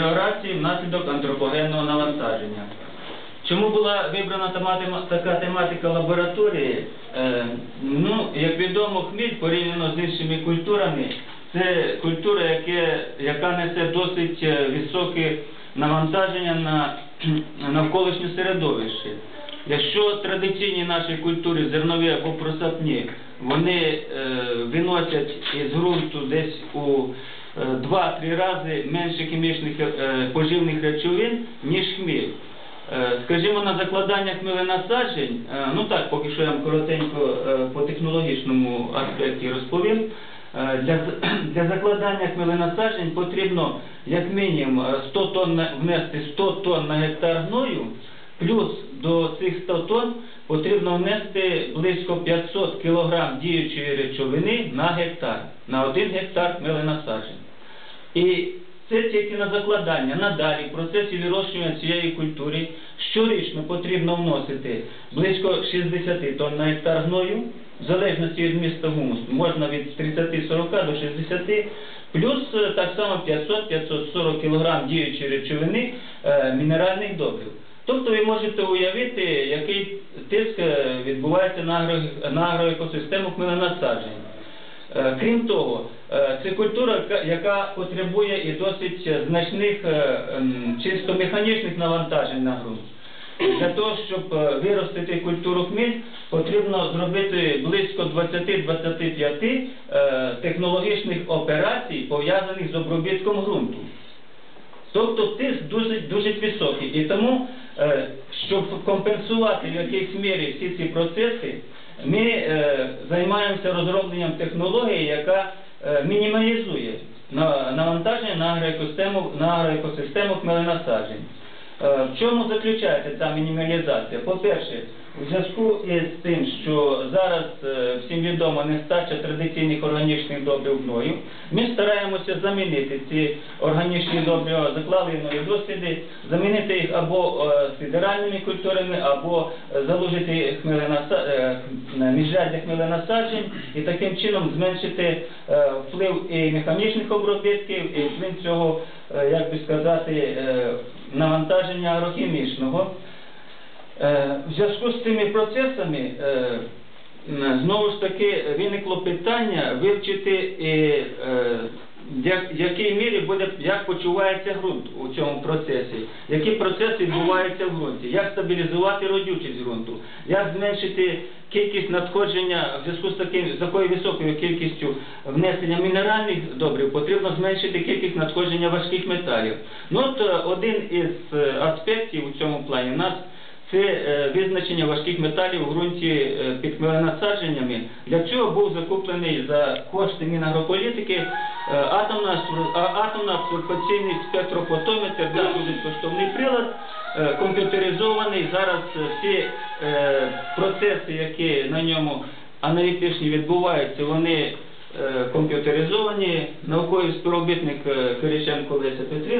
меліорації внаслідок антропогенного навантаження. Чому була вибрана така тематика лабораторії? Е, ну, як відомо, хміль порівняно з іншими культурами, це культура, яка несе досить е, високе навантаження на навколишнє середовище. Якщо традиційні наші культури зернові або просапні, вони е, виносять із ґрунту десь у 2-3 рази менше хімічних е, поживних речовин, ніж хміль. Е, Скажімо, на закладання хмеленасаджень, е, ну так, поки що я вам коротенько е, по технологічному аспекті розповім. Е, Для, для закладання хмеленасаджень потрібно як мінімум е, 100 тонн внести 100 тонн на гектар гною, плюс до цих 100 тонн потрібно внести близько 500 кг діючої речовини на гектар, на 1 гектар хмеленасаджень. І це тільки на закладання. Надалі в процесі вирощування цієї культури щорічно потрібно вносити близько 60 тонн на гектар гною, в залежності від міста гумусу, можна від 30-40 до 60, плюс е, так само 500-540 кг діючої речовини е, мінеральних добрив. Тобто ви можете уявити, який тиск е, відбувається на, агроекосистему хмеленасаджень. Е, Крім того, е, це культура, яка- потребує і досить значних е, ем, чисто механічних навантажень на ґрунт. Для того, щоб виростити культуру хміль, потрібно зробити близько 20-25 е, технологічних операцій, пов'язаних з обробітком ґрунту. Тобто тиск дуже, дуже високий. І тому, щоб компенсувати в якійсь мірі всі ці процеси, ми е, займаємося розробленням технології, яка е, мінімалізує на- навантаження на агроекосистему, на агроекосистему хмеленасаджень. Е, В чому заключається ця мінімалізація? По-перше, у зв'язку із тим, що зараз е, всім відомо нестача традиційних органічних добрив гною, ми стараємося замінити ці органічні добрива, заклали нові досліди, замінити їх або федеральними культурами, або е, залужити міжряддя хмеленасаджень і таким чином зменшити вплив і механічних обробітків, і вплив цього, як би сказати, навантаження агрохімічного. Е, В зв'язку з цими процесами е, знову ж таки виникло питання вивчити, е, як- в якій мірі буде, як почувається ґрунт у цьому процесі, які процеси відбуваються в ґрунті, як стабілізувати родючість ґрунту, як зменшити кількість надходження в зв'язку з таким з такою високою кількістю внесення мінеральних добрив, потрібно зменшити кількість надходження важких металів. Ну от е, один із е, аспектів у цьому плані. Нас це е, визначення важких металів у ґрунті е, під хмеленасадженнями. Для цього був закуплений за кошти Мінагрополітики е, атомна, астро- а- атомно-абсорбційний спектропотометр, да, дуже коштовний прилад, комп'ютеризований. Зараз всі процеси, які на ньому аналітичні відбуваються, вони комп'ютеризовані. Науковий співробітник Кириченко Леся Петрівна